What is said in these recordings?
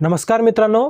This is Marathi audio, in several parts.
नमस्कार मित्रांनो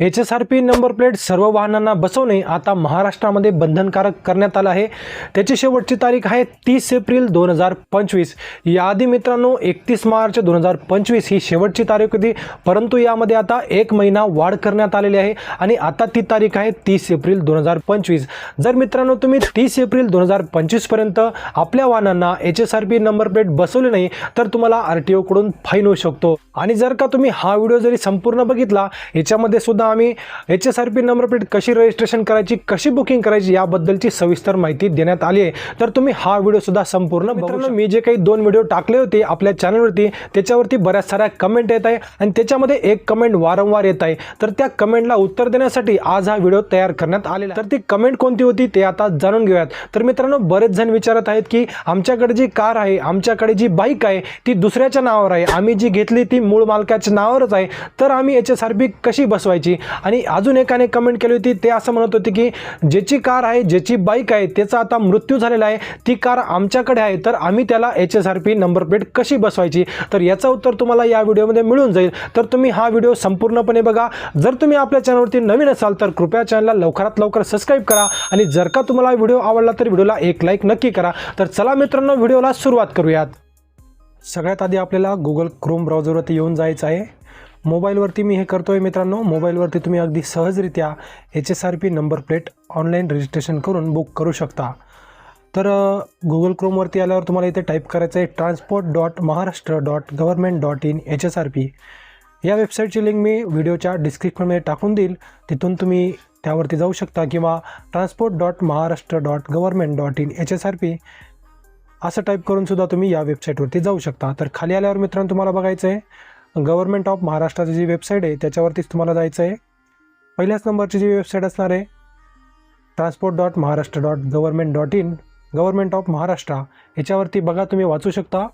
H S R P number plate सर्व वाहनांना बसवणे आता महाराष्ट्रामध्ये बंधनकारक करण्यात आलं आहे. त्याची शेवटची तारीख आहे तीस एप्रिल दोन हजार पंचवीस. याआधी मित्रांनो एकतीस मार्च दोन हजार पंचवीस ही शेवटची तारीख होती परंतु यामध्ये आता एक महिना वाढ करण्यात आलेली आहे आणि आता ती तारीख आहे तीस एप्रिल दोन हजार पंचवीस. जर मित्रांनो तुम्ही तीस एप्रिल दोन हजार पंचवीसपर्यंत आपल्या वाहनांना H S R P number plate बसवली नाही तर तुम्हाला आर टी ओकडून फाईन होऊ शकतो. आणि जर का तुम्ही हा व्हिडिओ जरी संपूर्ण बघितला याच्यामध्ये सुद्धा आम्ही H S R P number plate कशी रजिस्ट्रेशन करायची कशी बुकिंग करायची याबद्दलची सविस्तर माहिती देण्यात आली आहे. तर तुम्ही हा व्हिडिओ सुद्धा संपूर्ण मित्रांनो मी जे काही दोन व्हिडिओ टाकले होते आपल्या चॅनलवरती त्याच्यावरती बऱ्याच साऱ्या कमेंट येत आहे आणि त्याच्यामध्ये एक कमेंट वारंवार येत आहे. तर त्या कमेंटला उत्तर देण्यासाठी आज हा व्हिडिओ तयार करण्यात आलेला. तर ती कमेंट कोणती होती ते आता जाणून घेऊयात. तर मित्रांनो बरेच जण विचारत आहेत की आमच्याकडे जी कार आहे आमच्याकडे जी बाईक आहे ती दुसऱ्याच्या नावावर आहे. आम्ही जी घेतली ती मूळ मालकाच्या नावावरच आहे. तर आम्ही एच एस आर पी कशी बसवायची? आणि अजून एकाने कमेंट केली होती ते असं म्हणत होते की ज्याची कार आहे ज्याची बाईक आहे त्याचा आता मृत्यू झालेला आहे ती कार आमच्याकडे आहे तर आम्ही त्याला H S R P number plate कशी बसवायची? तर याचं उत्तर तुम्हाला या व्हिडिओमध्ये मिळून जाईल. तर तुम्ही हा व्हिडिओ संपूर्णपणे बघा. जर तुम्ही आपल्या चॅनलवरती नवीन असाल तर कृपया चॅनलला लवकरात लवकर सबस्क्राईब करा. आणि जर का तुम्हाला व्हिडिओ आवडला तर व्हिडिओला एक लाईक नक्की करा. तर चला मित्रांनो व्हिडिओला सुरुवात करूयात. सगळ्यात आधी आपल्याला गुगल क्रोम ब्राउझरवरती येऊन जायचं आहे. मोबाईलवरती मी हे करतो आहे मित्रांनो. मोबाईलवरती तुम्ही अगदी सहजरित्या H S R P number plate online registration करून बुक करू शकता. तर गुगल क्रोमवरती आल्यावर तुम्हाला इथे टाईप करायचं आहे transport dot Maharashtra dot government dot in H S R P या वेबसाईटची लिंक मी व्हिडिओच्या डिस्क्रिप्शनमध्ये टाकून देईल. तिथून तुम्ही त्यावरती जाऊ शकता किंवा transport dot Maharashtra dot government dot in H S R P असं टाईप करून सुद्धा तुम्ही या वेबसाईटवरती जाऊ शकता. तर खाली आल्यावर मित्रांनो तुम्हाला बघायचं आहे गव्हर्मेंट ऑफ महाराष्ट्राची जी वेबसाईट आहे त्याच्यावरतीच तुम्हाला जायचं आहे. पहिल्याच नंबरची जी वेबसाईट असणार आहे transport dot Maharashtra dot government dot in government of Maharashtra याच्यावरती बघा तुम्ही वाचू शकता.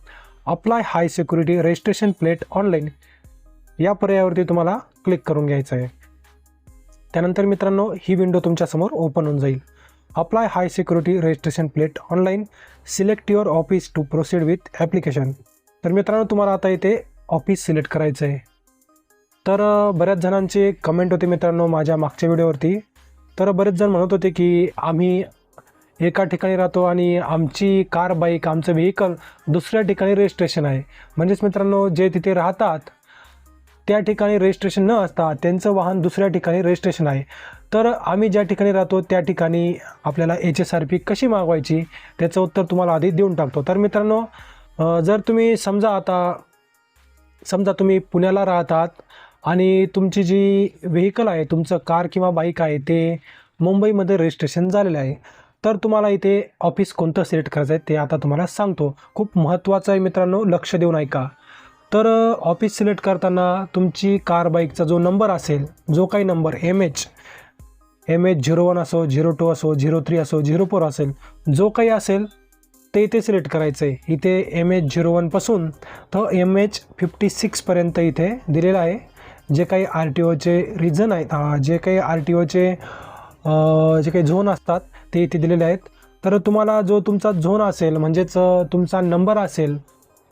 Apply high security registration plate online या पर्यायावरती तुम्हाला क्लिक करून घ्यायचं आहे. त्यानंतर मित्रांनो ही विंडो तुमच्यासमोर ओपन होऊन जाईल. Apply high security registration plate online select your office to proceed with application तर मित्रांनो तुम्हाला आता इथे ऑफिस सिलेक्ट करायचं आहे. तर बऱ्याच जणांचे कमेंट होते मित्रांनो माझ्या मागच्या व्हिडिओवरती. तर बरेच जण म्हणत होते की आम्ही एका ठिकाणी राहतो आणि आमची कार बाईक आमचं व्हेकल दुसऱ्या ठिकाणी रजिस्ट्रेशन आहे. म्हणजेच मित्रांनो जे तिथे राहतात त्या ठिकाणी रजिस्ट्रेशन न असता त्यांचं वाहन दुसऱ्या ठिकाणी रजिस्ट्रेशन आहे. तर आम्ही ज्या ठिकाणी राहतो त्या ठिकाणी आपल्याला एच एस आर पी कशी मागवायची? त्याचं उत्तर तुम्हाला आधी देऊन टाकतो. तर मित्रांनो जर तुम्ही समजा आता समजा तुम्ही पुण्याला राहतात आणि तुमची जी व्हेकल आहे तुमचं कार किंवा बाईक आहे ते मुंबईमध्ये रजिस्ट्रेशन झालेलं आहे तर तुम्हाला इथे ऑफिस कोणतं सिलेक्ट करायचं आहे ते आता तुम्हाला सांगतो. खूप महत्त्वाचं आहे मित्रांनो लक्ष देऊन ऐका. तर ऑफिस सिलेक्ट करताना तुमची कार बाईकचा जो नंबर असेल जो काही number M H M H zero one असो झिरो टू असो झिरो थ्री असो झिरो फोर असेल जो काही असेल ते इथे सिलेक्ट करायचं आहे इथे एम एच झिरो वनपासून तर एम एच फिफ्टी सिक्सपर्यंत इथे दिलेलं आहे. जे काही आर टी ओचे रिझन आहेत जे काही आर टी ओचे जे काही झोन असतात ते इथे दिलेले आहेत. तर तुम्हाला जो तुमचा झोन असेल म्हणजेच तुमचा नंबर असेल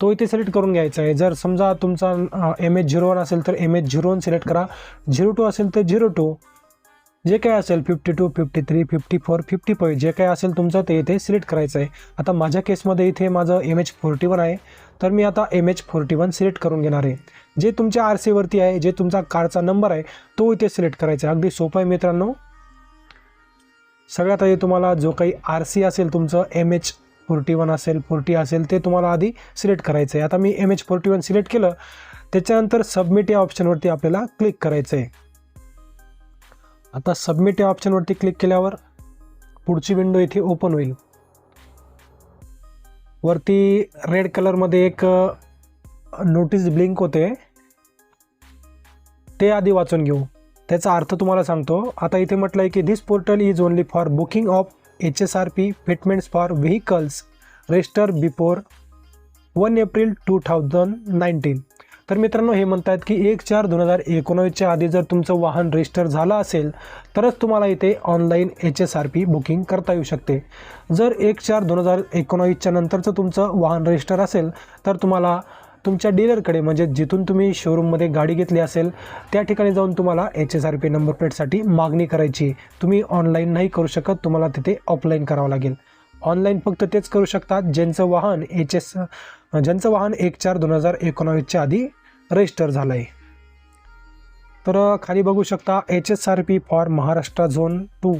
तो इथे सिलेक्ट करून घ्यायचा आहे. जर समजा तुमचा एम एच झिरो वन असेल तर M H zero one select करा. झिरो टू असेल तर झिरो टू जे काय असेल fifty two fifty three fifty four fifty five जे काय असेल तुमचं ते इथे सिलेक्ट करायचं आहे आता माझ्या केसमध्ये इथे माझं एम एच फोर्टी वन आहे. तर मी आता M H forty one select करून घेणार आहे. जे तुमच्या आर सीवरती आहे जे तुमचा कारचा नंबर आहे तो इथे सिलेक्ट करायचा आहे. अगदी सोपं आहे मित्रांनो. सगळ्यात आधी तुम्हाला जो काही आर सी असेल तुमचं एम एच फोर्टी वन असेल फोर्टी असेल ते तुम्हाला आधी सिलेक्ट करायचं आहे आता मी M H forty one select केलं. त्याच्यानंतर सबमिट या ऑप्शनवरती आपल्याला क्लिक करायचं आहे आता सबमिट या ऑप्शनवरती क्लिक केल्यावर पुढची विंडो इथे ओपन होईल. वरती रेड कलरमध्ये एक नोटीस ब्लिंक होते. ते आधी वाचून घेऊ. त्याचा अर्थ तुम्हाला सांगतो. आता इथे म्हटलं आहे की this portal is only for booking of H S R P fitments for vehicles register before one April two thousand nineteen तर मित्रांनो हे म्हणतात की एक चार दोन हजार एकोणावीसच्या आधी जर तुमचं वाहन रजिस्टर झालं असेल तरच तुम्हाला इथे online H S R P booking करता येऊ शकते जर एक चार दोन हजार एकोणावीसच्या नंतरचं तुमचं वाहन रजिस्टर असेल तर तुम्हाला तुमच्या डीलरकडे म्हणजे जिथून तुम्ही शोरूममध्ये गाडी घेतली असेल त्या ठिकाणी जाऊन तुम्हाला H S R P number प्लेटसाठी मागणी करायची आहे. तुम्ही ऑनलाईन नाही करू शकत तुम्हाला तिथे ऑफलाईन करावं लागेल ऑनलाईन फक्त तेच करू शकतात ज्यांचं वाहन एच एस ज्यांचं वाहन एक चार दोन हजार एकोणावीसच्या आधी रजिस्टर झालं आहे तर खाली बघू शकता H S R P for Maharashtra zone two.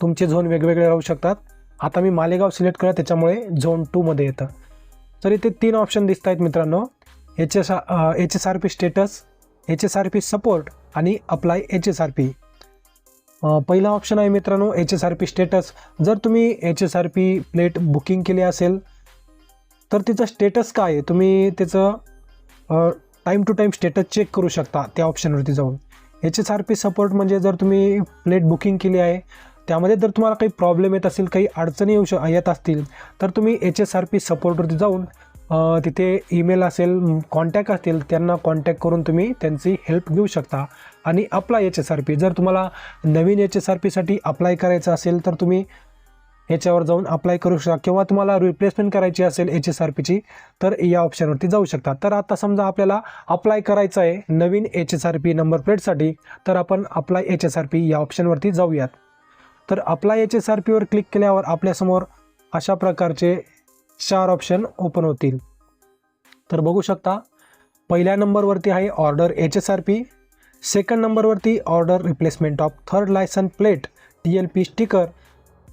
तुमचे झोन वेगवेगळे राहू शकतात. आता मी मालेगाव सिलेक्ट करा त्याच्यामुळे झोन टूमध्ये येतं. तर इथे तीन ऑप्शन दिसत आहेत मित्रांनो. H S H S R P status H S R P support आणि apply H S R P पहिला ऑप्शन आहे मित्रांनो H S R P status जर तुम्ही H S R P plate booking केली असेल तर तिचं स्टेटस काय आहे? तुम्ही त्याचं time to time status check करू शकता त्या ऑप्शनवरती जाऊन. H S R P support म्हणजे जर तुम्ही प्लेट बुकिंग केली आहे त्यामध्ये जर तुम्हाला काही प्रॉब्लेम येत असेल काही अडचणी येऊ श येत असतील तर तुम्ही एच एस आर पी सपोर्टवरती जाऊन तिथे ईमेल असेल कॉन्टॅक्ट असतील त्यांना कॉन्टॅक्ट करून तुम्ही त्यांची हेल्प घेऊ शकता. आणि apply H S R P जर तुम्हाला नवीन एच एस आर पीसाठी अप्लाय करायचं असेल तर तुम्ही याच्यावर जाऊन अप्लाय करू शकता. किंवा तुम्हाला रिप्लेसमेंट करायची असेल एच एस आर पीची तर या ऑप्शनवरती जाऊ शकता. तर आता समजा आपल्याला अप्लाय करायचं आहे नवीन H S R P number प्लेटसाठी तर आपण apply H S R P या ऑप्शनवरती जाऊयात. तर अप्लाय एच एस आर पीवर क्लिक केल्यावर आपल्यासमोर अशा प्रकारचे चार ऑप्शन ओपन होतील. तर बघू शकता पहिल्या नंबरवरती आहे order H S R P second नंबरवरती order replacement of third license plate T L P sticker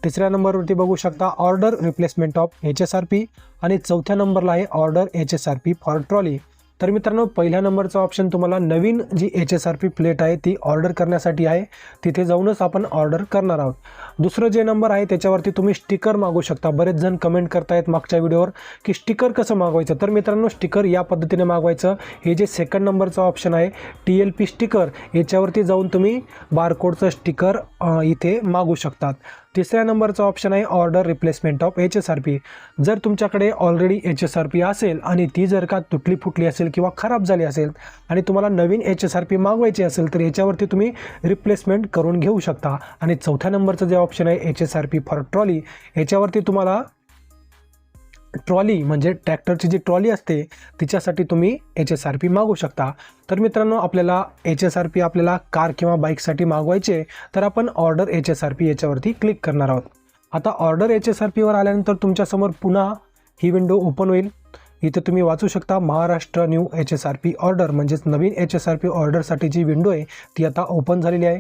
तिसऱ्या नंबरवरती बघू शकता order replacement of H S R P आणि चौथ्या नंबरला आहे order H S R P for trolley तर मित्रांनो पहिल्या नंबरचा ऑप्शन तुम्हाला नवीन जी H S R P plate आहे ती ऑर्डर करण्यासाठी आहे. तिथे जाऊनच आपण ऑर्डर करणार आहोत. दुसरं जे नंबर आहे त्याच्यावरती तुम्ही स्टिकर मागू शकता. बरेच जण कमेंट करतायत मागच्या व्हिडिओवर की स्टिकर कसं मागवायचं? तर मित्रांनो स्टिकर या पद्धतीने मागवायचं. हे जे सेकंड नंबरचं ऑप्शन आहे टी एल पी स्टिकर याच्यावरती जाऊन तुम्ही बारकोडचं स्टिकर इथे मागू शकतात. तिसऱ्या नंबरचा ऑप्शन आहे order replacement of H S R P जर तुमच्याकडे already H S R P असेल आणि ती जर का तुटली फुटली असेल किंवा खराब झाली असेल आणि तुम्हाला नवीन एच एस आर पी मागवायची असेल तर याच्यावरती तुम्ही रिप्लेसमेंट करून घेऊ शकता. आणि चौथ्या नंबरचं जे ऑप्शन आहे H S R P for trolley याच्यावरती तुम्हाला ट्रॉली म्हणजे ट्रॅक्टरची जी ट्रॉली असते तिच्यासाठी तुम्ही एच एस आर पी मागू शकता. तर मित्रांनो आपल्याला एच एस आर पी आपल्याला कार किंवा बाईकसाठी मागवायचे तर आपण order H S R P याच्यावरती क्लिक करणार आहोत. आता ऑर्डर एच एस आर पीवर आल्यानंतर तुमच्यासमोर पुन्हा ही विंडो ओपन होईल. इथे तुम्ही वाचू शकता Maharashtra new H S R P order म्हणजेच नवीन एच एस आर पी ऑर्डरसाठी जी विंडो आहे ती आता ओपन झालेली आहे.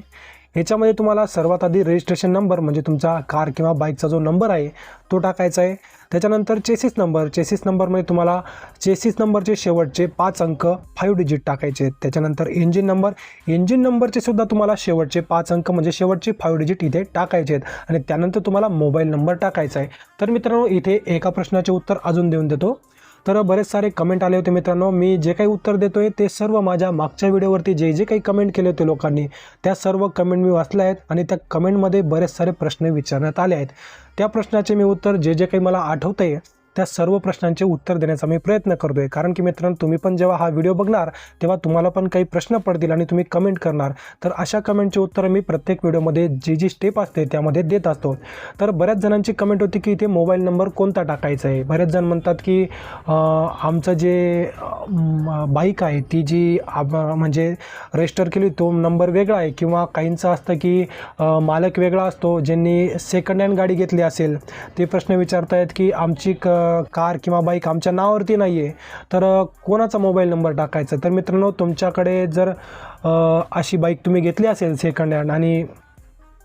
ह्याच्यामध्ये तुम्हाला सर्वात आधी रजिस्ट्रेशन नंबर म्हणजे तुमचा कार किंवा बाईकचा जो नंबर आहे तो टाकायचा आहे. त्याच्यानंतर चेसिस नंबर चेसिस नंबरमध्ये तुम्हाला चेसिस नंबरचे शेवटचे पाच अंक फाईव्ह डिजिट टाकायचे आहेत. त्याच्यानंतर इंजिन नंबर इंजिन नंबरचे सुद्धा तुम्हाला शेवटचे पाच अंक म्हणजे शेवटचे फाईव्ह डिजिट इथे टाकायचे आहेत. आणि त्यानंतर तुम्हाला मोबाईल नंबर टाकायचा आहे. तर मित्रांनो इथे एका प्रश्नाचे उत्तर अजून देऊन देतो. तर बरेच सारे कमेंट आले होते मित्रांनो. मी जे काही उत्तर देतोय ते सर्व माझ्या मागच्या व्हिडिओवरती जे जे काही कमेंट केले होते लोकांनी त्या सर्व कमेंट मी वाचल्या आहेत आणि त्या कमेंटमध्ये बरेच सारे प्रश्न विचारण्यात आले आहेत. त्या प्रश्नाचे मी उत्तर जे जे काही मला आठवतं आहे त्या सर्व प्रश्नांचे उत्तर देण्याचा मी प्रयत्न करतो आहे कारण की मित्रांनो तुम्ही पण जेव्हा हा व्हिडिओ बघणार तेव्हा तुम्हाला पण काही प्रश्न पडतील आणि तुम्ही कमेंट करणार. तर अशा कमेंटचे उत्तर मी प्रत्येक व्हिडिओमध्ये जी जी स्टेप असते त्यामध्ये देत असतो. तर बऱ्याच जणांची कमेंट होती की इथे मोबाईल नंबर कोणता टाकायचा आहे? बरेच जण म्हणतात की आमचं जे बाईक आहे ती जी आब- म्हणजे रजिस्टर केली तो नंबर वेगळा आहे. किंवा काहींचं असतं की मालक वेगळा असतो ज्यांनी सेकंड हँड गाडी घेतली असेल ते प्रश्न विचारतायत की आमची क कार किंवा बाईक आमच्या नावावरती नाही आहे तर कोणाचा मोबाईल नंबर टाकायचा? तर मित्रांनो तुमच्याकडे जर अशी बाईक तुम्ही घेतली असेल सेकंड हँड आणि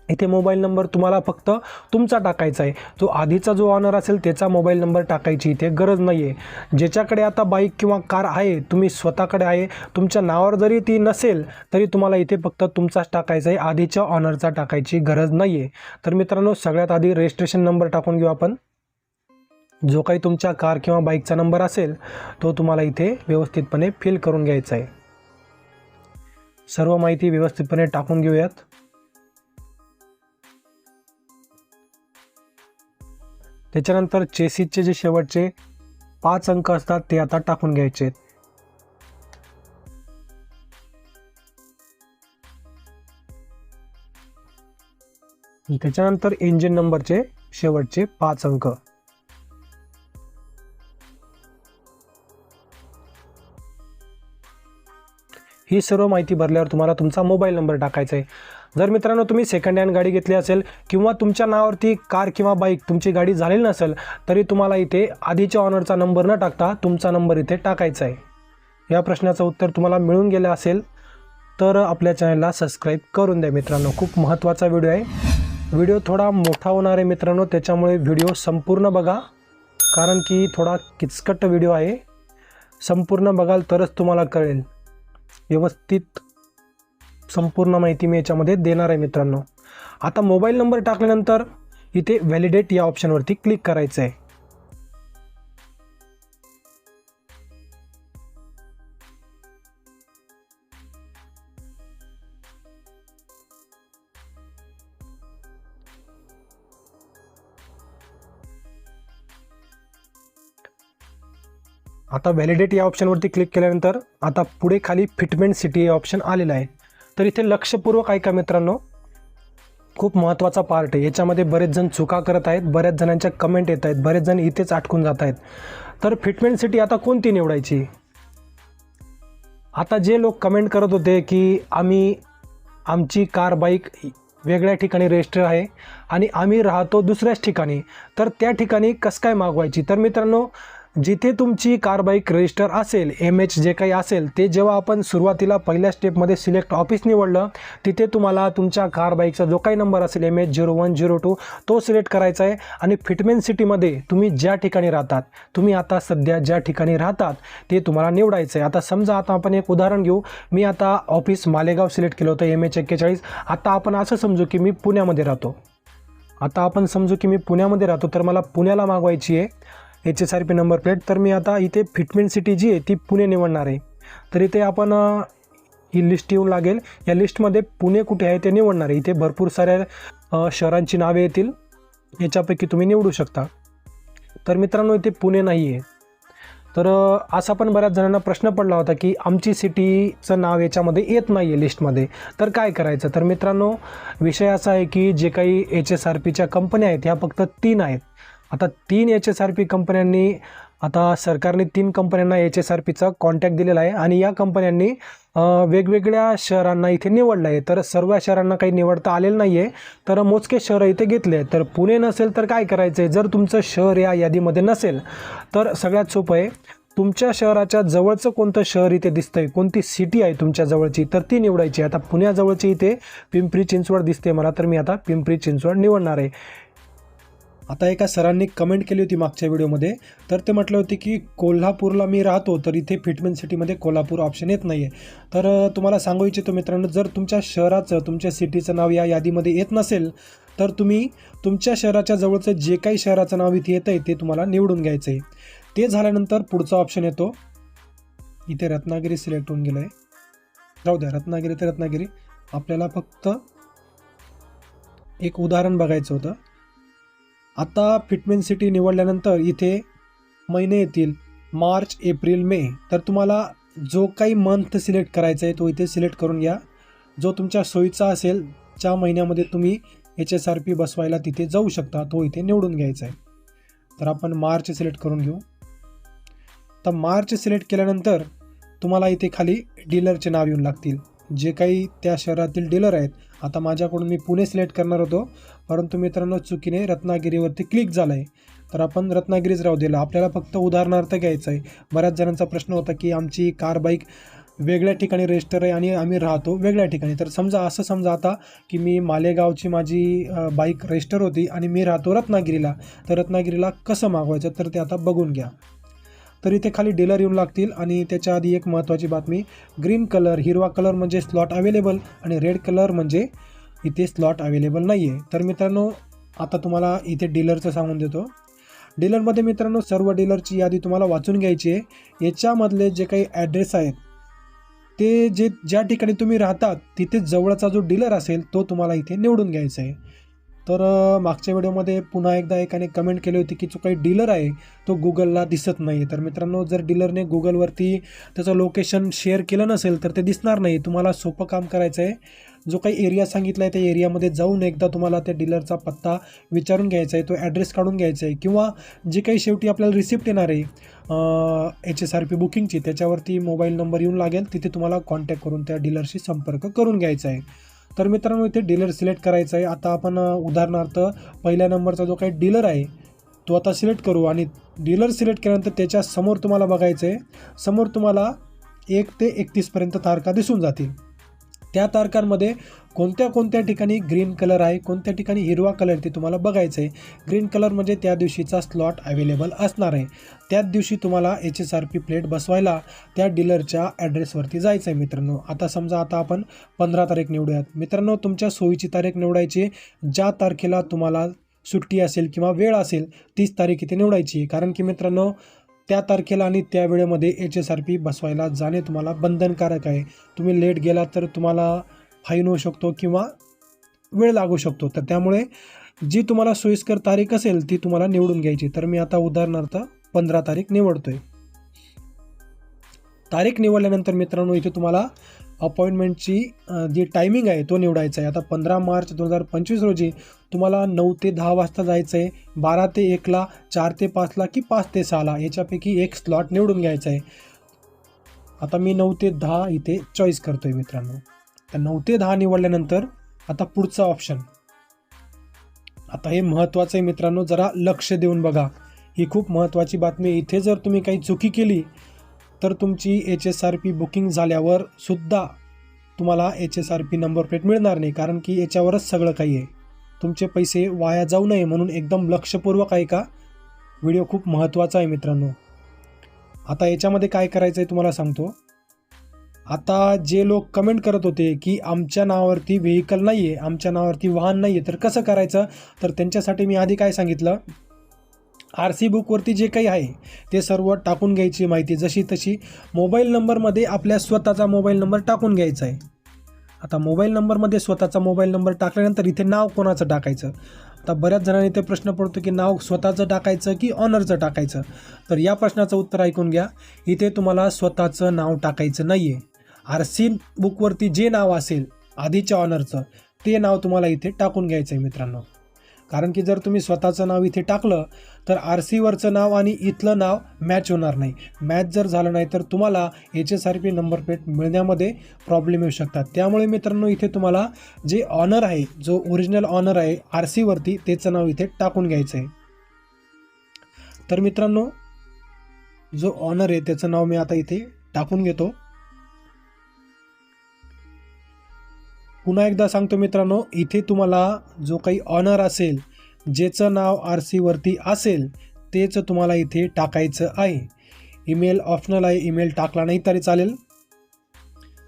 इथे मोबाईल नंबर तुम्हाला फक्त तुमचा टाकायचा आहे. जो आधीचा जो ऑनर असेल त्याचा मोबाईल नंबर टाकायची इथे गरज नाही आहे ज्याच्याकडे आता बाईक किंवा कार आहे तुम्ही स्वतःकडे आहे तुमच्या नावावर जरी ती नसेल तरी तुम्हाला इथे फक्त तुमचाच टाकायचा आहे. आधीच्या ऑनरचा टाकायची गरज नाही आहे तर मित्रांनो सगळ्यात आधी रजिस्ट्रेशन नंबर टाकून घेऊ आपण. जो काही तुमच्या कार किंवा बाईकचा नंबर असेल तो तुम्हाला इथे व्यवस्थितपणे फिल करून घ्यायचा आहे. सर्व माहिती व्यवस्थितपणे टाकून घेऊयात. त्याच्यानंतर चेसीचे जे शेवटचे पाच अंक असतात ते आता टाकून घ्यायचे आहेत. त्याच्यानंतर इंजिन नंबरचे शेवटचे पाच अंक. ही सर्व माहिती भरल्यावर तुम्हाला तुमचा मोबाईल नंबर टाकायचा आहे. जर मित्रांनो तुम्ही सेकंड हँड गाडी घेतली असेल किंवा तुमच्या नावावरती कार किंवा बाईक तुमची गाडी झालेली नसेल तरी तुम्हाला इथे आधीच्या ऑनरचा नंबर न टाकता तुमचा नंबर इथे टाकायचा आहे. या प्रश्नाचं उत्तर तुम्हाला मिळून गेलं असेल तर आपल्या चॅनलला सबस्क्राईब करून द्या मित्रांनो. खूप महत्त्वाचा व्हिडिओ आहे. व्हिडिओ थोडा मोठा होणार आहे मित्रांनो त्याच्यामुळे व्हिडिओ संपूर्ण बघा. कारण की थोडा किचकट व्हिडिओ आहे. संपूर्ण बघाल तरच तुम्हाला कळेल. व्यवस्थित संपूर्ण माहिती मी याच्यामध्ये देणार आहे मित्रांनो. आता मोबाईल नंबर टाकल्यानंतर इथे व्हॅलिडेट या ऑप्शनवरती क्लिक करायचं आहे आता व्हॅलिडेट या ऑप्शनवरती क्लिक केल्यानंतर आता पुढे खाली फिटमेंट सिटी हे ऑप्शन आलेलं आहे. तर इथे लक्षपूर्वक ऐका मित्रांनो. खूप महत्त्वाचा पार्ट आहे. याच्यामध्ये बरेच जण चुका करत आहेत बऱ्याच जणांच्या कमेंट येत आहेत बरेच जण इथेच अटकून जात आहेत. तर फिटमेंट सिटी आता कोणती निवडायची? आता जे लोक कमेंट करत होते की आम्ही आमची कार बाईक वेगळ्या ठिकाणी रजिस्टर आहे आणि आम्ही राहतो दुसऱ्याच ठिकाणी. तर त्या ठिकाणी कसं काय मागवायची? तर मित्रांनो जिथे तुमची कार बाईक रजिस्टर असेल एम एच जे काही असेल ते जेव्हा आपण सुरुवातीला पहिल्या स्टेपमध्ये सिलेक्ट ऑफिस निवडलं तिथे तुम्हाला तुमच्या कार बाईकचा जो काही नंबर असेल M H zero one zero two तो सिलेक्ट करायचा आहे. आणि फिटमेन सिटीमध्ये तुम्ही ज्या ठिकाणी राहतात तुम्ही आता सध्या ज्या ठिकाणी राहतात ते तुम्हाला निवडायचं आहे आता समजा आता आपण एक उदाहरण घेऊ. मी आता ऑफिस मालेगाव सिलेक्ट केलं होतं एम एच एक्केचाळीस. आता आपण असं समजू की मी पुण्यामध्ये राहतो. आता आपण समजू की मी पुण्यामध्ये राहतो तर मला पुण्याला मागवायची आहे. H S R P number plate तर मी आता इथे फिटमेंट सिटी जी आहे ती पुणे निवडणार आहे. तर इथे आपण ही लिस्ट येऊन लागेल. या लिस्टमध्ये पुणे कुठे आहे ते निवडणार आहे. इथे भरपूर साऱ्या शहरांची नावे येतील. याच्यापैकी तुम्ही निवडू शकता. तर मित्रांनो इथे पुणे नाही आहे. तर असा पण बऱ्याच जणांना प्रश्न पडला होता की आमची सिटीचं नाव याच्यामध्ये येत नाही आहे लिस्टमध्ये तर काय करायचं? तर मित्रांनो विषय असा आहे की जे काही एच एस आर पीच्या कंपन्या आहेत ह्या फक्त तीन आहेत. आता तीन एच एस आर पी कंपन्यांनी आता सरकारने तीन कंपन्यांना एच एस आर पीचा कॉन्टॅक्ट दिलेला आहे आणि या कंपन्यांनी वेगवेगळ्या शहरांना इथे निवडलं आहे. तर सर्व शहरांना काही निवडता आलेलं नाही आहे तर मोजके शहरं इथे घेतले तर पुणे नसेल तर काय करायचं आहे जर तुमचं शहर या यादीमध्ये नसेल तर सगळ्यात सोपं आहे तुमच्या शहराच्या जवळचं कोणतं शहर इथे दिसतंय? कोणती सिटी आहे तुमच्या जवळची? तर ती निवडायची आता पुण्याजवळची इथे पिंपरी चिंचवड दिसते मला तर मी आता पिंपरी चिंचवड निवडणार आहे. आता एका सरांनी कमेंट केली होती मागच्या व्हिडिओमध्ये. तर ते म्हटलं होते की कोल्हापूरला मी राहतो तर इथे फिटमेंट सिटीमध्ये कोल्हापूर ऑप्शन येत नाही आहे तर तुम्हाला सांगू इच्छितो मित्रांनो जर तुमच्या शहराचं तुमच्या सिटीचं नाव या यादीमध्ये येत नसेल तर तुम्ही तुमच्या शहराच्या जवळचं जे काही शहराचं नाव इथे येतं आहे ते तुम्हाला निवडून घ्यायचं आहे ते झाल्यानंतर पुढचा ऑप्शन येतो. इथे रत्नागिरी सिलेक्ट होऊन गेलं आहे राहू द्या रत्नागिरी ते रत्नागिरी. आपल्याला फक्त एक उदाहरण बघायचं होतं. आता फिटमेन सिटी निवडल्यानंतर इथे महिने येतील. March April May. तर तुम्हाला जो काही मंथ सिलेक्ट करायचा आहे तो इथे सिलेक्ट करून घ्या. जो तुमच्या सोयीचा असेल ज्या महिन्यामध्ये तुम्ही एच एस आर पी बसवायला तिथे जाऊ शकता तो इथे निवडून घ्यायचा आहे. तर आपण मार्च सिलेक्ट करून घेऊ. तर मार्च सिलेक्ट केल्यानंतर तुम्हाला इथे खाली डीलरचे नाव येऊन लागतील. जे काही त्या शहरातील डीलर आहेत आता माझ्याकडून मी पुणे सिलेक्ट करणार होतो. परंतु मित्रांनो चुकीने रत्नागिरीवरती क्लिक झालं आहे तर आपण रत्नागिरीच राहू दिलं आपल्याला फक्त उदाहरणार्थ घ्यायचं आहे. बऱ्याच जणांचा प्रश्न होता की आमची कार बाईक वेगळ्या ठिकाणी रजिस्टर आहे आणि आम्ही राहतो वेगळ्या ठिकाणी. तर समजा असं समजा आता की मी मालेगावची माझी बाईक रजिस्टर होती आणि मी राहतो रत्नागिरीला. तर रत्नागिरीला कसं मागवायचं? तर ते आता बघून घ्या. तर इथे खाली डीलर येऊन लागतील आणि त्याच्या आधी एक महत्त्वाची बातमी. ग्रीन कलर हिरवा कलर म्हणजे स्लॉट अवेलेबल आणि रेड कलर म्हणजे इथे स्लॉट अवेलेबल नाही आहे तर मित्रांनो आता तुम्हाला इथे डीलरचं सांगून देतो. डीलरमध्ये मित्रांनो सर्व डीलरची यादी तुम्हाला वाचून घ्यायची आहे. याच्यामधले जे काही ॲड्रेस आहेत ते जे ज्या ठिकाणी तुम्ही राहतात तिथे जवळचा जो डीलर असेल तो तुम्हाला इथे निवडून घ्यायचा आहे. तर मागच्या व्हिडिओमध्ये पुन्हा एकदा एकाने कमेंट केली होती की जो काही डीलर आहे तो गुगलला दिसत नाही तर मित्रांनो जर डीलरने गुगलवरती त्याचं लोकेशन शेअर केलं नसेल तर ते दिसणार नाही. तुम्हाला सोपं काम करायचं आहे जो काही एरिया सांगितला आहे त्या एरियामध्ये जाऊन एकदा तुम्हाला त्या डीलरचा पत्ता विचारून घ्यायचा आहे तो ॲड्रेस काढून घ्यायचा आहे किंवा जे काही शेवटी आपल्याला रिसिप्ट येणार आहे एच एस आर पी बुकिंगची त्याच्यावरती मोबाईल नंबर येऊन लागेल तिथे तुम्हाला कॉन्टॅक्ट करून त्या डीलरशी संपर्क करून घ्यायचा आहे तर मित्रांनो इथे डीलर सिलेक्ट करायचा आहे आता आपण उदाहरणार्थ पहिल्या नंबरचा जो काही डीलर आहे तो आता सिलेक्ट करू आणि डीलर सिलेक्ट केल्यानंतर त्याच्यासमोर तुम्हाला बघायचं आहे समोर तुम्हाला एक ते एकतीसपर्यंत तारखा दिसून जातील. त्या तारखांमध्ये कोणत्या कोणत्या ठिकाणी ग्रीन कलर आहे कोणत्या ठिकाणी हिरवा कलर ते तुम्हाला बघायचं आहे ग्रीन कलर म्हणजे त्या दिवशीचा स्लॉट अवेलेबल असणार आहे. त्याच दिवशी तुम्हाला H S R P plate बसवायला त्या डीलरच्या ॲड्रेसवरती जायचं आहे मित्रांनो. आता समजा आता आपण पंधरा तारीख निवडूयात. मित्रांनो तुमच्या सोयीची तारीख निवडायची ज्या तारखेला तुम्हाला सुट्टी असेल किंवा वेळ असेल तीच तारीख इथे निवडायची कारण की मित्रांनो त्या तारखेला आणि त्या वेळेमध्ये एच एस आर पी बसवायला जाणे तुम्हाला बंधनकारक आहे. तुम्ही लेट गेला तर तुम्हाला फाईन होऊ शकतो किंवा वेळ लागू शकतो. तर त्यामुळे जी तुम्हाला सोयीस्कर तारीख असेल ती तुम्हाला निवडून घ्यायची. तर मी आता उदाहरणार्थ पंधरा तारीख निवडतोय. तारीख निवडल्यानंतर मित्रांनो इथे तुम्हाला अपॉइंटमेंटची जी टायमिंग आहे तो निवडायचा आहे. आता पंधरा मार्च दोन हजार पंचवीस रोजी तुम्हाला नऊ ते दहा वाजता जायचं आहे बारा ते एकला चार ते पाचला की पाच ते सहाला याच्यापैकी एक स्लॉट निवडून घ्यायचा आहे. आता मी नऊ ते दहा इथे चॉईस करतोय मित्रांनो. तर नऊ ते दहा निवडल्यानंतर आता पुढचा ऑप्शन आता हे महत्त्वाचं आहे मित्रांनो जरा लक्ष देऊन बघा. ही खूप महत्त्वाची बातमी इथे जर तुम्ही काही चुकी केली तर तुमची H S R P booking झाल्यावर सुद्धा तुम्हाला H S R P number plate मिळणार नाही कारण की याच्यावरच सगळं काही आहे. तुमचे पैसे वाया जाऊ नये म्हणून एकदम लक्षपूर्वक आहे का? व्हिडिओ खूप महत्त्वाचा आहे मित्रांनो. आता याच्यामध्ये काय करायचं आहे तुम्हाला सांगतो. आता जे लोक कमेंट करत होते की आमच्या नावावरती व्हेकल नाही आहे आमच्या नावावरती वाहन नाही आहे तर कसं करायचं? तर त्यांच्यासाठी मी आधी काय सांगितलं? आर सी बुकवरती जे काही आहे ते सर्व टाकून घ्यायची माहिती. जशी तशी मोबाईल नंबरमध्ये आपल्या स्वतःचा मोबाईल नंबर टाकून घ्यायचा आहे. आता मोबाईल नंबरमध्ये स्वतःचा मोबाईल नंबर टाकल्यानंतर इथे नाव कोणाचं टाकायचं? आता बऱ्याच जणांनी इथे प्रश्न पडतो की नाव स्वतःचं टाकायचं की ऑनरचं टाकायचं? तर या प्रश्नाचं उत्तर ऐकून घ्या. इथे तुम्हाला स्वतःचं नाव टाकायचं नाही आहे आर सी बुकवरती जे नाव असेल आधीच्या ऑनरचं ते नाव तुम्हाला इथे टाकून घ्यायचं आहे मित्रांनो. कारण की जर तुम्ही स्वतःचं नाव इथे टाकलं तर आर सीवरचं नाव आणि इथलं नाव मॅच होणार नाही. मॅच जर झालं नाही तर तुम्हाला H S R P number plate मिळण्यामध्ये problem येऊ शकतात. त्यामुळे मित्रांनो इथे तुम्हाला जे ऑनर आहे जो ओरिजिनल ऑनर आहे आर सीवरती त्याचं नाव इथे टाकून घ्यायचं आहे तर मित्रांनो जो ऑनर आहे त्याचं नाव मी आता इथे टाकून घेतो. पुन्हा एकदा सांगतो मित्रांनो इथे तुम्हाला जो काही ऑनर असेल ज्याचं नाव आर सीवरती असेल तेच तुम्हाला इथे टाकायचं आहे. ईमेल ऑप्शनल आहे ईमेल टाकला नाही तरी चालेल.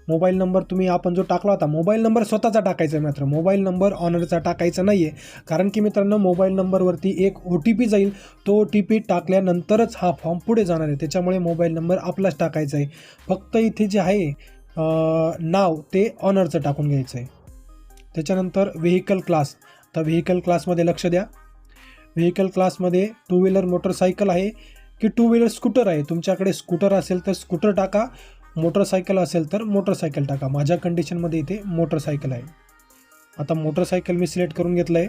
मोबाईल नंबर तुम्ही आपण जो टाकला होता मोबाईल नंबर स्वतःचा टाकायचा आहे मात्र. मोबाईल नंबर ऑनरचा टाकायचा नाही आहे कारण की मित्रांनो मोबाईल नंबरवरती एक ओ टी पी जाईल. तो ओ टी पी टाकल्यानंतरच हा फॉर्म पुढे जाणार आहे. त्याच्यामुळे मोबाईल नंबर आपलाच टाकायचा आहे. फक्त इथे जे आहे नाव ते ऑनरचं टाकून घ्यायचं आहे. त्याच्यानंतर व्हेकल क्लास. तर व्हेकल क्लासमध्ये लक्ष द्या. व्हेकल क्लासमध्ये टू व्हीलर मोटरसायकल आहे. की टू व्हीलर स्कूटर आहे. तुमच्याकडे स्कूटर असेल तर स्कूटर टाका. मोटरसायकल असेल तर मोटरसायकल टाका. माझ्या कंडिशनमध्ये इथे मोटरसायकल आहे. आता मोटरसायकल मी सिलेक्ट करून घेतलं आहे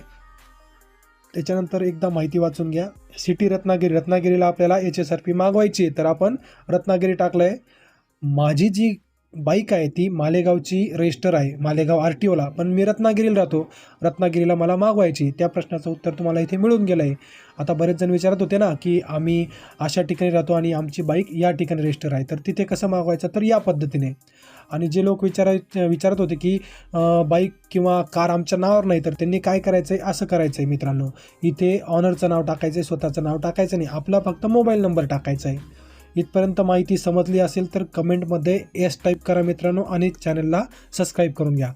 त्याच्यानंतर एकदा माहिती वाचून घ्या. सिटी रत्नागिरी. रत्नागिरीला आपल्याला एच एस आर पी मागवायची आहे. तर आपण रत्नागिरी टाकलं आहे माझी जी बाईक आहे ती मालेगावची रजिस्टर आहे मालेगाव आर टी ओला पण मी रत्नागिरीला राहतो. रत्नागिरीला मला मागवायची. त्या प्रश्नाचं उत्तर तुम्हाला इथे मिळून गेलं आहे आता बरेच जण विचारत होते ना की आम्ही अशा ठिकाणी राहतो आणि आमची बाईक या ठिकाणी रजिस्टर आहे. तर तिथे कसं मागवायचं? तर या पद्धतीने. आणि जे लोक विचाराय विचारत होते की बाईक किंवा कार आमच्या नावावर नाही तर त्यांनी काय करायचं आहे असं करायचं आहे मित्रांनो. इथे ऑनरचं नाव टाकायचं आहे स्वतःचं नाव टाकायचं नाही. आपला फक्त मोबाईल नंबर टाकायचा आहे इथपर्यंत माहिती समजली असेल तर कमेंटमध्ये एस टाईप करा मित्रांनो आणि चॅनलला सबस्क्राईब करून घ्या.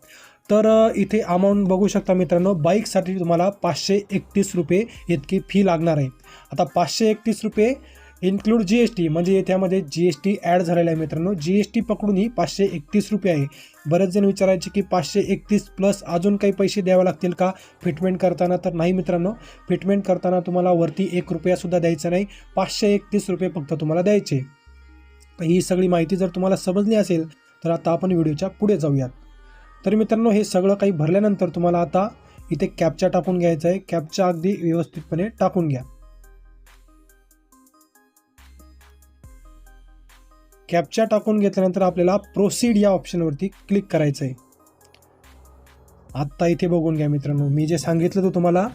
तर इथे अमाऊंट बघू शकता मित्रांनो बाईकसाठी तुम्हाला पाचशे एकतीस रुपये इतकी फी लागणार आहे. आता पाचशे एकतीस रुपये इन्क्लूड जी एस टी म्हणजे त्यामध्ये जी एस टी ॲड झालेला आहे मित्रांनो. जी एस टी पकडून ही पाचशे एकतीस रुपये आहे. बरेच जण विचारायचे की पाचशे एकतीस प्लस अजून काही पैसे द्यावे लागतील का? फिटमेंट करताना तर नाही मित्रांनो. फिटमेंट करताना तुम्हाला वरती एक रुपयासुद्धा द्यायचा नाही. पाचशे एकतीस रुपये फक्त तुम्हाला द्यायचे. ही सगळी माहिती जर तुम्हाला समजली असेल तर आता आपण व्हिडिओच्या पुढे जाऊयात. तर मित्रांनो हे सगळं काही भरल्यानंतर तुम्हाला आता इथे कॅपचा टाकून घ्यायचा आहे. कॅपचा अगदी व्यवस्थितपणे टाकून घ्या. कॅप्चा टाकून घेतल्यानंतर आपल्याला प्रोसीड या ऑप्शनवरती क्लिक करायचं आहे आत्ता इथे बघून घ्या मित्रांनो मी जे सांगितलं होतं तुम्हाला.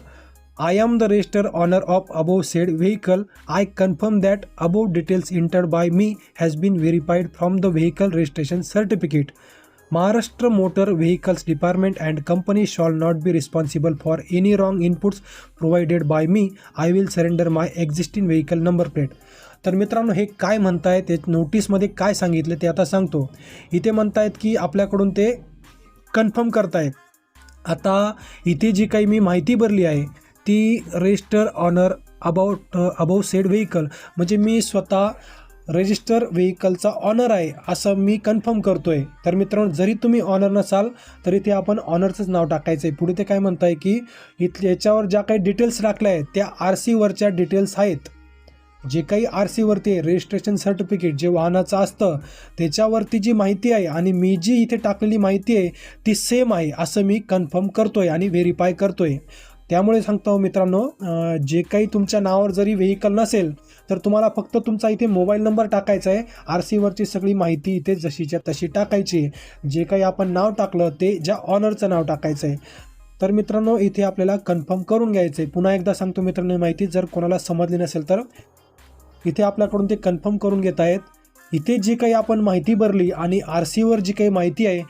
I am the register owner of above said vehicle I confirm that above details entered by me has been verified from the vehicle registration certificate Maharashtra motor vehicles department and company shall not be responsible for any wrong inputs provided by me I will surrender my existing vehicle number plate तर मित्रांनो हे काय म्हणतायत? ते नोटीसमध्ये काय सांगितलं ते आता सांगतो. इथे म्हणतायत की आपल्याकडून ते कन्फर्म करतायत. आता इथे जी काही मी माहिती भरली आहे ती register owner about above said vehicle म्हणजे मी स्वतः रजिस्टर व्हेकलचा ऑनर आहे असं मी कन्फर्म करतो आहे तर मित्रांनो जरी तुम्ही ऑनर नसाल तरी ते आपण ऑनरचंच नाव टाकायचं आहे. पुढे ते काय म्हणत आहे की इथल्या याच्यावर ज्या काही डिटेल्स टाकल्या आहेत त्या आर सीवरच्या डिटेल्स आहेत. जे काही आर सीवरती रजिस्ट्रेशन सर्टिफिकेट जे वाहनाचं असतं त्याच्यावरती जी माहिती आहे आणि मी जी इथे टाकलेली माहिती आहे ती सेम आहे असं मी कन्फर्म करतो आहे आणि व्हेरीफाय करतो आहे त्यामुळे सांगतो मित्रांनो जे काही तुमच्या नावावर जरी व्हेकल नसेल तर तुम्हाला फक्त तुमचा इथे मोबाईल नंबर टाकायचा आहे. आर सीवरची सगळी माहिती इथे जशीच्या तशी टाकायची आहे. जे काही आपण नाव टाकलं ते ज्या ऑनरचं नाव टाकायचं आहे. तर मित्रांनो इथे आपल्याला कन्फर्म करून घ्यायचं आहे. पुन्हा एकदा सांगतो मित्रांनो माहिती जर कोणाला समजली नसेल तर इथे आपल्याकडून ते कन्फर्म करून घेत आहेत. इथे जी काही आपण माहिती भरली आणि आर सीवर जी काही माहिती आहे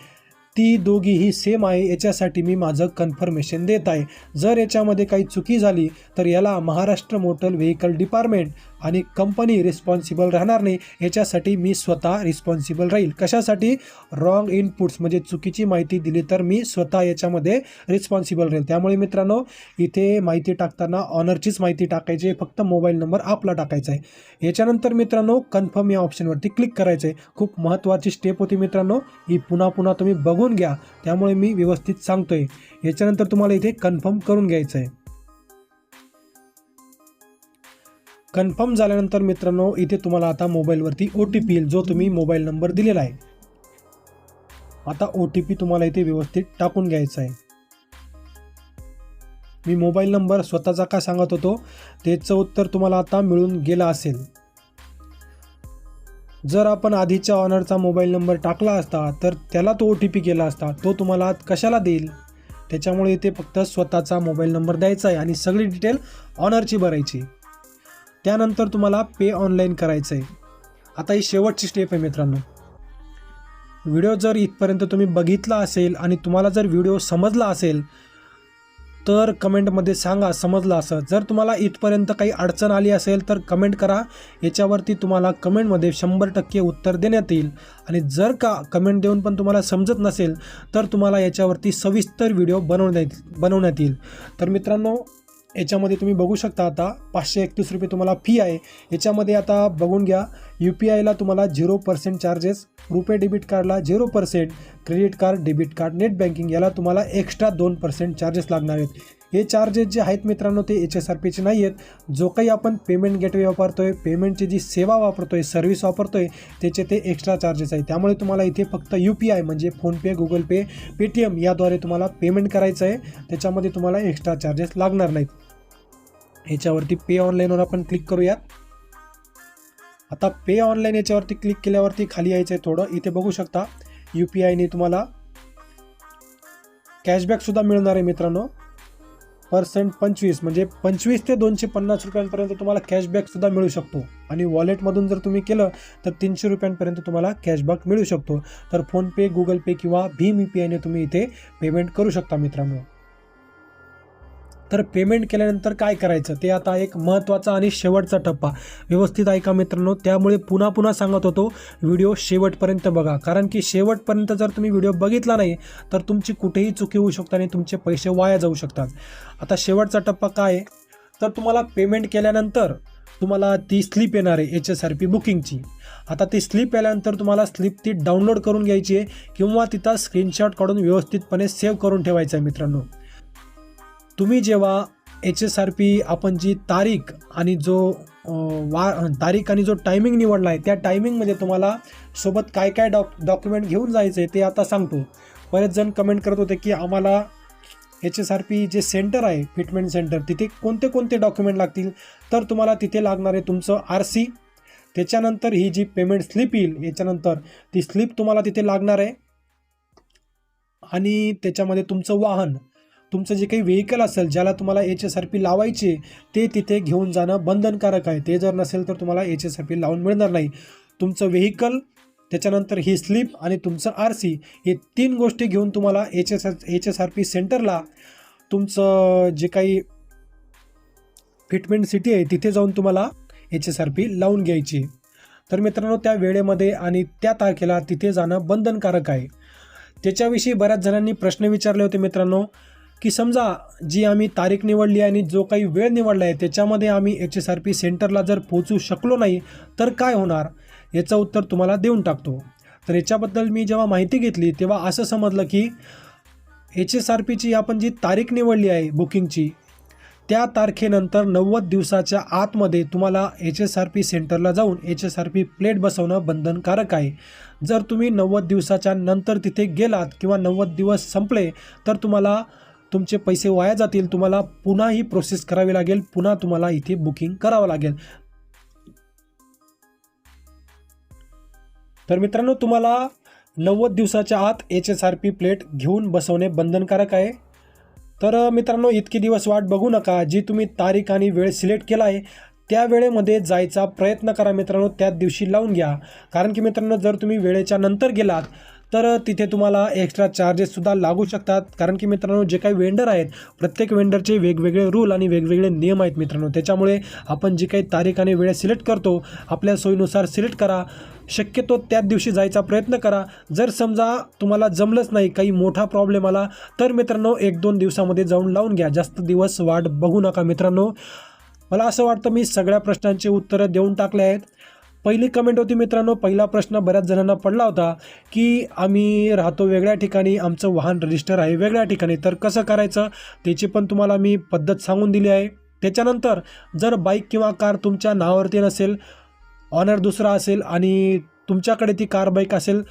ती दोघीही सेम आहे. याच्यासाठी मी माझं कन्फर्मेशन देत आहे. जर याच्यामध्ये काही चुकी झाली तर याला महाराष्ट्र मोटर व्हेकल डिपार्टमेंट आणि कंपनी रिस्पॉन्सिबल राहणार नाही याच्यासाठी मी स्वतः रिस्पॉन्सिबल राहील. कशासाठी? रॉंग इनपुट्स म्हणजे चुकीची माहिती दिली तर मी स्वतः याच्यामध्ये रिस्पॉन्सिबल राहील. त्यामुळे मित्रांनो इथे माहिती टाकताना ऑनरचीच माहिती टाकायची आहे. फक्त मोबाईल नंबर आपला टाकायचा आहे. याच्यानंतर मित्रांनो कन्फर्म या ऑप्शनवरती क्लिक करायचं आहे. खूप महत्त्वाची स्टेप होती मित्रांनो. ही पुन्हा पुन्हा तुम्ही बघून घ्या. त्यामुळे मी व्यवस्थित सांगतोय. याच्यानंतर तुम्हाला इथे कन्फर्म करून घ्यायचं आहे. कन्फर्म झाल्यानंतर मित्रांनो इथे तुम्हाला आता मोबाईलवरती ओ टी पी येईल जो तुम्ही मोबाईल नंबर दिलेला आहे. आता ओ टी पी तुम्हाला इथे व्यवस्थित टाकून घ्यायचा आहे. मी मोबाईल नंबर स्वतःचा काय सांगत होतो त्याचं उत्तर तुम्हाला आता मिळून गेलं असेल. जर आपण आधीच्या ऑनरचा मोबाईल नंबर टाकला असता तर त्याला तो ओ टी पी केला असता तो तुम्हाला कशाला देईल? त्याच्यामुळे इथे फक्त स्वतःचा मोबाईल नंबर द्यायचा आहे आणि सगळी डिटेल ऑनरची भरायची त्यानंतर तुम्हाला पे ऑनलाईन करायचं आहे आता ही शेवटची स्टेप आहे मित्रांनो. व्हिडिओ जर इथपर्यंत तुम्ही बघितला असेल आणि तुम्हाला जर व्हिडिओ समजला असेल तर कमेंटमध्ये सांगा समजलं असं. जर तुम्हाला इथपर्यंत काही अडचण आली असेल तर कमेंट करा. याच्यावरती तुम्हाला कमेंटमध्ये शंभर टक्के उत्तर देण्यात येईल. आणि जर का कमेंट देऊन पण तुम्हाला समजत नसेल तर तुम्हाला याच्यावरती सविस्तर व्हिडिओ बनवण्यात बनवण्यात येईल. तर मित्रांनो याच्यामध्ये तुम्ही बघू शकता आता पाचशे एकतीस रुपये तुम्हाला फी आहे. याच्यामध्ये आता बघून घ्या यू पी आयला तुम्हाला zero percent charges RuPay debit कार्डला zero percent credit card debit card net banking याला तुम्हाला एक्स्ट्रा दोन पर्सेंट चार्जेस लागणार आहेत. हे चार्जेस जे आहेत मित्रांनो ते एच एस आर पीचे नाही आहेत. जो काही आपण पेमेंट गेटवे वापरतोय पेमेंटची जी सेवा वापरतोय सर्व्हिस वापरतोय त्याचे ते एक्स्ट्रा चार्जेस आहे त्यामुळे तुम्हाला इथे फक्त यू पी आय म्हणजे फोनपे गुगल पे पेटीएम याद्वारे तुम्हाला पेमेंट करायचं आहे. त्याच्यामध्ये तुम्हाला एक्स्ट्रा चार्जेस लागणार नाहीत. याच्यावरती पे ऑनलाईनवर आपण क्लिक करूयात. आता पे ऑनलाईन याच्यावरती क्लिक केल्यावरती खाली यायचं आहे थोडं. इथे बघू शकता यू पी आयने तुम्हाला कॅशबॅकसुद्धा मिळणार आहे मित्रांनो. पर्सेंट पंचवीस म्हणजे पंचवीस ते दोनशे पन्नास रुपयांपर्यंत तुम्हाला कॅशबॅकसुद्धा मिळू शकतो. आणि वॉलेटमधून जर तुम्ही केलं तर तीनशे रुपयांपर्यंत तुम्हाला कॅशबॅक मिळू शकतो. तर फोनपे गुगल पे किंवा भीम यू पी आयने तुम्ही इथे पेमेंट करू शकता मित्रांनो. तर पेमेंट केल्यानंतर काय करायचं? ते आता एक महत्त्वाचा आणि शेवटचा टप्पा. व्यवस्थित ऐका मित्रांनो त्यामुळे पुन्हा पुन्हा सांगत होतो व्हिडिओ शेवटपर्यंत बघा. कारण की शेवटपर्यंत जर तुम्ही व्हिडिओ बघितला नाही तर तुमची कुठेही चुकी होऊ शकतात आणि तुमचे पैसे वाया जाऊ शकतात. आता शेवटचा टप्पा काय आहे? तर तुम्हाला पेमेंट केल्यानंतर तुम्हाला ती स्लिप येणार आहे एच एस आर पी बुकिंगची आता ती स्लिप आल्यानंतर तुम्हाला स्लिप ती डाउनलोड करून घ्यायची आहे किंवा तिथं स्क्रीनशॉट काढून व्यवस्थितपणे सेव्ह करून ठेवायचं आहे मित्रांनो. तुम्ही जेव्हा एच एस आर पी आपण जी तारीख आणि जो वा तारीख आणि जो टायमिंग निवडला आहे त्या टायमिंगमध्ये तुम्हाला सोबत काय काय डॉक डॉक्युमेंट घेऊन जायचं आहे ते आता सांगतो. बरेच जण कमेंट करत होते की आम्हाला एच एस आर पी जे सेंटर आहे फिटमेंट सेंटर तिथे कोणते कोणते डॉक्युमेंट लागतील? तर तुम्हाला तिथे लागणार आहे तुमचं आर सी त्याच्यानंतर ही जी पेमेंट स्लिप येईल याच्यानंतर ती स्लिप तुम्हाला तिथे लागणार आहे. आणि त्याच्यामध्ये तुमचं वाहन. तुमचं जे काही व्हेकल असेल ज्याला तुम्हाला एच एस आर पी लावायचे ते तिथे घेऊन जाणं बंधनकारक आहे. ते जर नसेल तर तुम्हाला एच एस आर पी लावून मिळणार नाही. तुमचं व्हेकल त्याच्यानंतर ही स्लिप आणि तुमचं आर सी हे तीन गोष्टी घेऊन तुम्हाला H S H S R P सेंटरला तुमचं जे काही फिटमेंट सिटी आहे तिथे जाऊन तुम्हाला एच एस आर पी लावून घ्यायची तर मित्रांनो त्या वेळेमध्ये आणि त्या तारखेला तिथे जाणं बंधनकारक आहे. त्याच्याविषयी बऱ्याच जणांनी प्रश्न विचारले होते मित्रांनो. की समजा जी आम्ही तारीख निवडली आहे आणि जो काही वेळ निवडला आहे त्याच्यामध्ये आम्ही एच एस आर पी सेंटरला जर पोहोचू शकलो नाही तर काय होणार? याचं उत्तर तुम्हाला देऊन टाकतो. तर याच्याबद्दल मी जेव्हा माहिती घेतली तेव्हा असं समजलं की एच एस आर पीची आपण जी तारीख निवडली आहे बुकिंगची त्या तारखेनंतर नव्वद दिवसाच्या आतमध्ये तुम्हाला एच एस आर पी सेंटरला जाऊन H S R P plate बसवणं बंधनकारक आहे. जर तुम्ही नव्वद दिवसाच्या नंतर तिथे गेलात किंवा नव्वद दिवस संपले तर तुम्हाला तुमचे पैसे वाया जातील तुम्हाला पुन्हा ही प्रोसेस करावी लागेल पुन्हा तुम्हाला इथे बुकिंग करावं लागेल. तर मित्रांनो तुम्हाला नव्वद दिवसाच्या आत H S R P plate घेऊन बसवणे बंधनकारक आहे. तर मित्रांनो इतके दिवस वाट बघू नका. जी तुम्ही तारीख आणि वेळ सिलेक्ट केला आहे त्या वेळेमध्ये जायचा प्रयत्न करा मित्रांनो त्याच दिवशी लावून घ्या. कारण की मित्रांनो जर तुम्ही वेळेच्या नंतर गेलात तर तिथे तुम्हाला एक्स्ट्रा चार्जेससुद्धा लागू शकतात. कारण की मित्रांनो जे काही वेंडर आहेत प्रत्येक वेंडरचे वेगवेगळे रूल आणि वेगवेगळे नियम आहेत मित्रांनो. त्याच्यामुळे आपण जी काही तारीख आणि वेळ सिलेक्ट करतो आपल्या सोयीनुसार सिलेक्ट करा. शक्यतो त्याच दिवशी जायचा प्रयत्न करा. जर समजा तुम्हाला जमलंच नाही काही मोठा प्रॉब्लेम आला तर मित्रांनो एक दोन दिवसामध्ये जाऊन लावून घ्या. जास्त दिवस वाट बघू नका मित्रांनो. मला असं वाटतं मी सगळ्या प्रश्नांची उत्तरं देऊन टाकले आहेत. पहिली कमेंट होती मित्रांनो पहिला प्रश्न बऱ्याच जणांना पडला होता की आम्ही राहतो वेगळ्या ठिकाणी आमचं वाहन रजिस्टर आहे वेगळ्या ठिकाणी. तर कसं करायचं? त्याची पण तुम्हाला मी पद्धत सांगून दिली आहे. त्याच्यानंतर जर बाईक किंवा कार तुमच्या नावावरती नसेल ऑनर दुसरा असेल आणि तुमच्याकडे ती कार बाईक असेल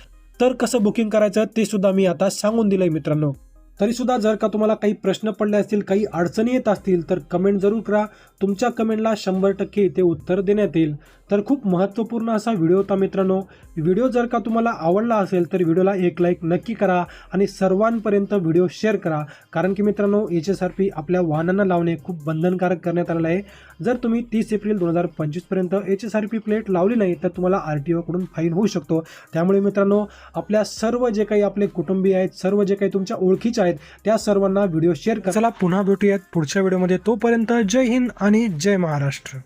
तर कसं बुकिंग करायचं ते सुद्धा मी आता सांगून दिलं आहे मित्रांनो. तरीसुद्धा जर का तुम्हाला काही प्रश्न पडले असतील काही अडचणी येत असतील तर कमेंट जरूर करा. तुमच्या कमेंटला शंभर टक्के इथे उत्तर देण्यात येईल. तर खूप महत्त्वपूर्ण असा व्हिडिओ होता मित्रांनो. व्हिडिओ जर का तुम्हाला आवडला असेल तर व्हिडिओला एक लाईक नक्की करा आणि सर्वांपर्यंत व्हिडिओ शेअर करा. कारण की मित्रांनो एच एस आर पी आपल्या वाहनांना लावणे खूप बंधनकारक करण्यात आलेलं आहे. जर तुम्ही तीस एप्रिल दोन हजार पंचवीसपर्यंत H S R P plate लावली नाही तर तुम्हाला आर टी ओकडून फाईन होऊ शकतो. त्यामुळे मित्रांनो आपल्या सर्व जे काही आपले कुटुंबीय आहेत सर्व जे काही तुमच्या ओळखीचे आहेत त्या सर्वांना व्हिडिओ शेअर करा. चला पुन्हा भेटूयात पुढच्या व्हिडिओमध्ये. तोपर्यंत जय हिंद आणि जय महाराष्ट्र.